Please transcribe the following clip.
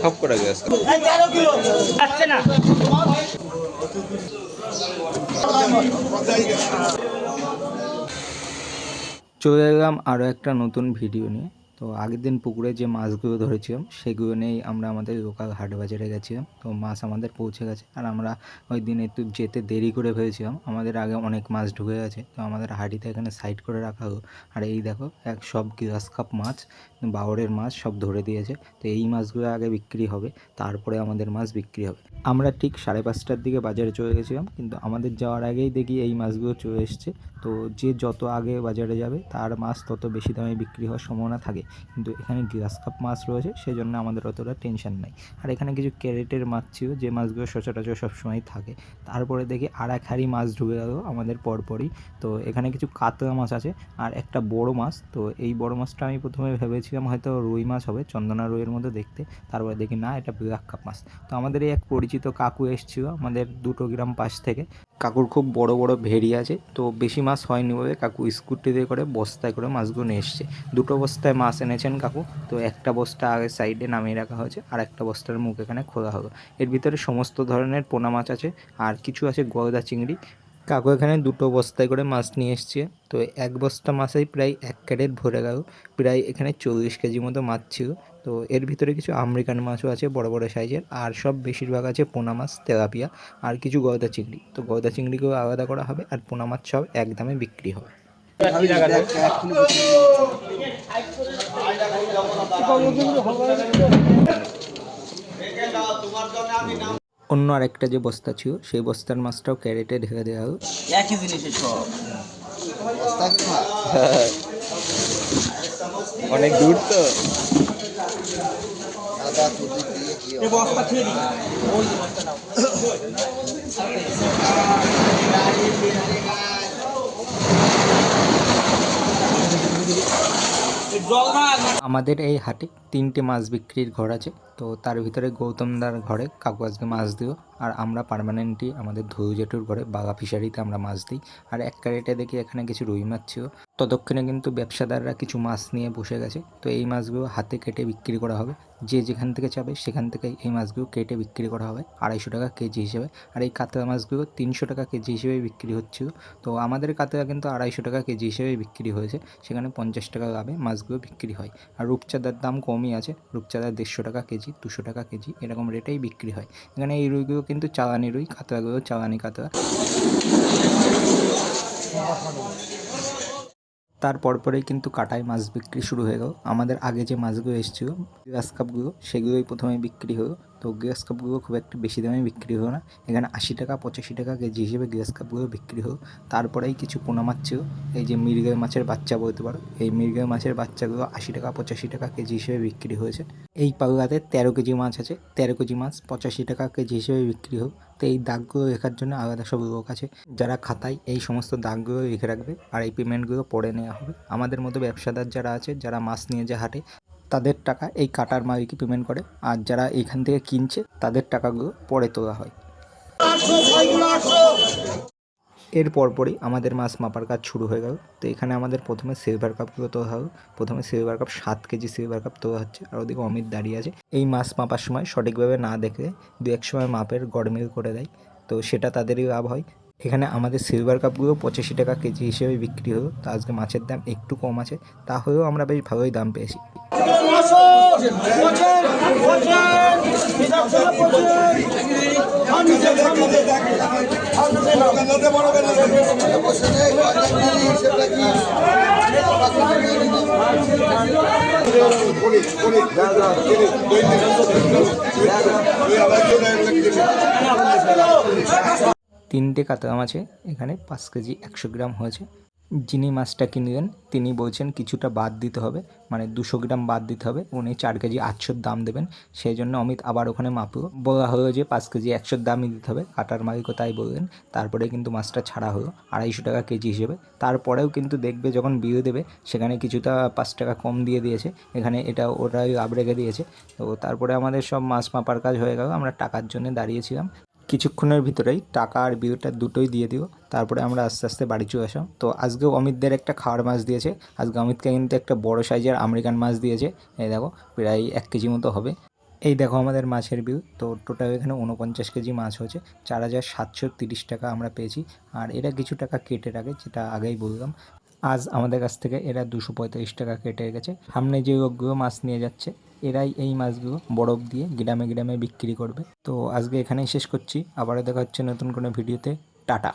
সব কটা গ্যাস আসছে না। চলে এলাম আরও একটা নতুন ভিডিও নিয়ে। তো আগের দিন পুকুরে যে মাছগুলো ধরেছিলাম সেগুলো নিয়েই আমরা আমাদের লোকাল হাট বাজারে গেছিলাম। তো মাছ আমাদের পৌঁছে গেছে। আর আমরা ওই দিন একটু যেতে দেরি করে ফেলেছিলাম আমাদের আগে অনেক মাছ ঢুকে গেছে। তো আমাদের হাঁড়িতে এখানে সাইড করে রাখা হলো। আর এই দেখো, এক সব গ্লাস কাপ মাছ, বাওরের মাছ সব ধরে দিয়েছে। তো এই মাছগুলো আগে বিক্রি হবে, তারপরে আমাদের মাছ বিক্রি হবে। আমরা ঠিক সাড়ে পাঁচটার দিকে বাজারে চলে গেছিলাম। কিন্তু আমাদের যাওয়ার আগেই দেখি এই মাছগুলো চলে এসছে। তো যে যত আগে বাজারে যাবে, তার মাছ তত বেশি দামে বিক্রি হওয়ার সম্ভাবনা থাকে। কিন্তু এখানে গ্লাস কাপ মাছ রয়েছে সেই জন্য আমাদের অতটা টেনশন নাই। আর এখানে কিছু ক্যারেটের মাছ ছিল, যে মাছগুলো সচরাচর সবসময় থাকে। তারপরে দেখি আর এক হাঁড়ি মাছ ঢুকে গেল আমাদের পরপরই। তো এখানে কিছু কাতলা মাছ আছে, আর একটা বড় মাছ। তো এই বড় মাছটা আমি প্রথমে ভেবেছিলাম হয়তো রুই মাছ হবে, চন্দনা রুইয়ের মতো দেখতে। তারপরে দেখি না, এটা ব্ল্যাক কাপ মাছ। তো আমাদের এই এক পরিচিত কাকু এসেছিল, আমাদের দুটো গ্রাম পাশ থেকে। কাকুর খুব বড় বড় ভেড়ি আছে, তো বেশি মাছ হয়নি বলে কাকু স্কুটিতে করে বস্তায় করে মাছগুলো নিয়ে এসছে। দুটো বস্তায় মাছ এনেছেন কাকু, তো একটা বস্তা আগে সাইডে নামিয়ে রাখা হয়েছে, আর একটা বস্তার মুখ এখানে খোলা হলো। এর ভিতরে সমস্ত ধরনের পোনা মাছ আছে, আর কিছু আছে গলদা চিংড়ি। কাকু এখানে দুটো বস্তায় করে মাছ নিয়ে এসছে, তো এক বস্তা মাছেই প্রায় এক ক্যারেট ভরে গেল, প্রায় এখানে চল্লিশ কেজি মতো মাছ ছিল। তো এর ভিতরে কিছু আমেরিকান মাছও আছে বড় বড় সাইজের আর সব বেশিরভাগ আছে পোনা মাছ তেলাপিয়া আর কিছু গলদা চিংড়ি। তো গলদা চিংড়িকেও আলাদা করা হবে আর পোনা মাছ সব এক দামে বিক্রি হবে। অন্য আরেকটা যে বস্তা ছিল সেই বস্তার মাছটাও ক্যারেটে ঢেকে দেওয়া হলো। একই জিনিসের সব। অনেক দূর তো। বস্তা খেয়ে দিই ওই যে বস্তা না আমাদের এই হাটে তিনটে মাছ বিক্রির ঘর আছে। তো তার ভিতরে গৌতমদার ঘরে কাকু আজকে মাছ দিও আর আমরা পার্মানেন্টলি আমাদের জেঠুর ঘরে বাগা ফিশারিতে আমরা মাছ দিই। আর এক ক্যারেটে দেখি এখানে কিছু রুই মাছ ছিল। ততক্ষণে কিন্তু ব্যবসাদাররা কিছু মাছ নিয়ে বসে গেছে। তো এই মাছগুলো হাতে কেটে বিক্রি করা হবে। যে যেখান থেকে চাবে সেখান থেকে এই মাছগুলো কেটে বিক্রি করা হবে আড়াইশো টাকা কেজি হিসেবে। আর এই কাতলা মাছগুলো তিনশো টাকা কেজি হিসেবে বিক্রি হচ্ছিল। তো আমাদের কাতলা কিন্তু আড়াইশো টাকা কেজি হিসেবে বিক্রি হয়েছে। সেখানে পঞ্চাশ টাকা লাভে মাছগুলো বিক্রি হয়। আর রূপচাঁদার দাম কমই আছে। রূপচাঁদা দেড়শো টাকা কেজি। দুশো টাকা কেজি, এরকম রেটেই বিক্রি হয়। এখানে এই রুইগুলো কিন্তু চালানি রুই কাতলাগুলো চালানি কাতলা তার পরপরেই কিন্তু কাটায় মাছ বিক্রি শুরু হয়ে গেল। আমাদের আগে যে মাছগুলো এসেছিল, গ্লাস কাপগুলো, সেগুলোই প্রথমে বিক্রি হলো। তো গ্লাস কাপগুলো খুব একটা বেশি দামে বিক্রি হলো না। এখানে আশি টাকা, পঁচাশি টাকা কেজি হিসেবে গ্লাস কাপগুলো বিক্রি হলো। তারপরেই কিছু পোনা মাছ ছিল এই যে মৃগের মাছের বাচ্চা বলতে পারো, এই মৃগের মাছের বাচ্চাগুলো আশি টাকা, পঁচাশি টাকা কেজি হিসেবে বিক্রি হয়েছে। এই পাউলাতে তেরো কেজি মাছ আছে, তেরো কেজি মাছ পঁচাশি টাকা কেজি হিসেবে বিক্রি হোক তো এই দাগগুলো লেখার জন্য আলাদা সব লোক আছে। যারা খাতায় এই সমস্ত দাগগুলো লিখে রাখবে, আর এই পেমেন্টগুলো পরে নেওয়া হবে। আমাদের মতো ব্যবসাদার যারা আছে, যারা মাছ নিয়ে যায় হাটে তাদের টাকা এই কাটার মালিকই পেমেন্ট করে। আর যারা এখান থেকে কিনছে, তাদের টাকাগুলো পরে তোলা হয়। এর পরপরই আমাদের মাছ মাপার কাজ শুরু হয়ে গেল। তো এখানে আমাদের প্রথমে সিলভার কাপগুলো তোলা হবে। প্রথমে সিলভার কাপ সাত কেজি সিলভার কাপ তোলা হচ্ছে। আর ওদিকে অমিত দাঁড়িয়ে আছে। এই মাছ মাপার সময় সঠিকভাবে না দেখে দু এক সময় মাপের গড়মিল করে দেয়। তো সেটা তাদেরই লাভ হয়। এখানে আমাদের সিলভার কাপগুলো পঁচাশি টাকা কেজি হিসেবে বিক্রি হলো। তো আজকে মাছের দাম একটু কম আছে তা হয়েও আমরা বেশ ভালোই দাম পেয়েছি। তিনটে কাতলা মাছে এখানে পাঁচ কেজি একশো গ্রাম হয়েছে। যিনি মাছটা কিনলেন, তিনি বলছেন কিছুটা বাদ দিতে হবে মানে দুশো গ্রাম বাদ দিতে হবে উনি চার কেজি আটশোর দাম দেবেন। সেই জন্য অমিত আবার ওখানে মাপলো। বলা হলো যে পাঁচ কেজি একশোর দামই দিতে হবে, কাটার মালিকও তাই বললেন। তারপরে কিন্তু মাছটা ছাড়া হলো, আড়াইশো টাকা কেজি হিসেবে। তারপরেও কিন্তু দেখবে যখন বিয়ে দেবে, সেখানে কিছুটা পাঁচ টাকা কম দিয়ে দিয়েছে। এখানে এটা ওরাই লাভ রেখে দিয়েছে। তো তারপরে আমাদের সব মাছ মাপার কাজ হয়ে গেল, আমরা টাকার জন্য দাঁড়িয়েছিলাম। কিছুক্ষণের ভিতরেই টাকা আর বিলটা দুটোই দিয়ে দিও। তারপরে আমরা আস্তে আস্তে বাড়ি চলে আসলাম। তো আজকেও অমিতদের একটা খাওয়ার মাছ দিয়েছে। আজকে অমিতকে কিন্তু একটা বড় সাইজের আমেরিকান মাছ দিয়েছে। এই দেখো, প্রায় এক কেজি মতো হবে। এই দেখো আমাদের মাছের বিল। তো টোটাল এখানে উনপঞ্চাশ কেজি মাছ হয়েছে। চার হাজার সাতশো তিরিশ টাকা আমরা পেয়েছি। আর এরা কিছু টাকা কেটে রাখে, যেটা আগেই বললাম। আজ আমাদের কাছ থেকে এরা দুশো পঁয়তাল্লিশ টাকা কেটে গেছে সামনে যে লোকগুলো মাছ নিয়ে যাচ্ছে এরাই এই মাছগুলো বরফ দিয়ে গ্রামে গ্রামে বিক্রি করবে। তো আজকে এখানেই শেষ করছি। আবারও দেখা হচ্ছে নতুন কোনো ভিডিওতে। টাটা।